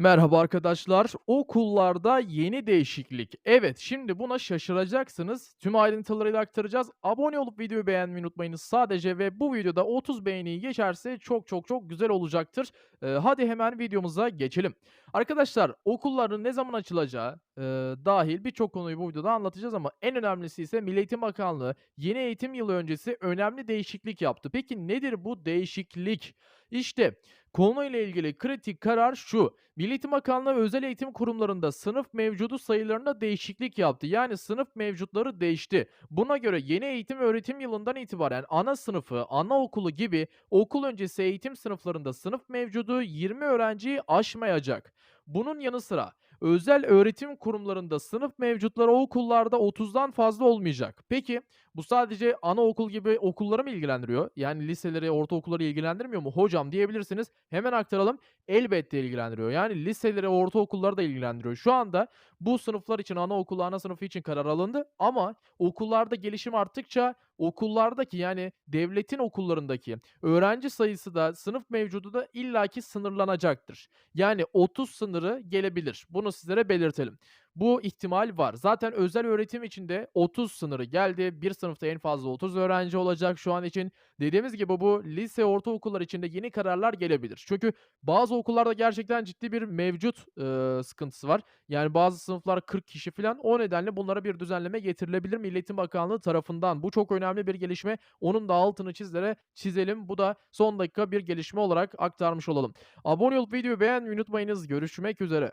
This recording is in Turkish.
Merhaba arkadaşlar. Okullarda yeni değişiklik. Evet, şimdi buna şaşıracaksınız. Tüm ayrıntılarıyla aktaracağız. Abone olup videoyu beğenmeyi unutmayınız sadece ve bu videoda 30 beğeniyi geçerse çok çok çok güzel olacaktır. Ee, hadi hemen videomuza geçelim. Arkadaşlar okulların ne zaman açılacağı e, dahil birçok konuyu bu videoda anlatacağız ama en önemlisi ise Milli Eğitim Bakanlığı yeni eğitim yılı öncesi önemli değişiklik yaptı. Peki nedir bu değişiklik? İşte konuyla ilgili kritik karar şu. Milli Eğitim Bakanlığı özel eğitim kurumlarında sınıf mevcudu sayılarında değişiklik yaptı. Yani sınıf mevcutları değişti. Buna göre yeni eğitim öğretim yılından itibaren ana sınıfı, anaokulu gibi okul öncesi eğitim sınıflarında sınıf mevcudu 20 öğrenciyi aşmayacak. Bunun yanı sıra özel öğretim kurumlarında sınıf mevcutları okullarda 30'dan fazla olmayacak. Peki bu sadece anaokul gibi okulları mı ilgilendiriyor? Yani liseleri, ortaokulları ilgilendirmiyor mu? Hocam diyebilirsiniz. Hemen aktaralım. Elbette ilgilendiriyor. Yani liseleri, ortaokulları da ilgilendiriyor. Şu anda bu sınıflar için anaokulu, ana sınıfı için karar alındı ama okullarda gelişim arttıkça okullardaki yani devletin okullarındaki öğrenci sayısı da sınıf mevcudu da illaki sınırlanacaktır. Yani 30 sınırı gelebilir. Bunu sizlere belirtelim. Bu ihtimal var. Zaten özel öğretim için de 30 sınırı geldi. Bir sınıfta en fazla 30 öğrenci olacak şu an için. Dediğimiz gibi bu lise, ortaokullar için de yeni kararlar gelebilir. Çünkü bazı okullarda gerçekten ciddi bir mevcut e, sıkıntısı var. Yani bazı sınıflar 40 kişi falan. O nedenle bunlara bir düzenleme getirilebilir Milli Eğitim Bakanlığı tarafından. Bu çok önemli bir gelişme. Onun da altını çizlere çizelim. Bu da son dakika bir gelişme olarak aktarmış olalım. Abone olup videoyu beğenmeyi unutmayınız. Görüşmek üzere.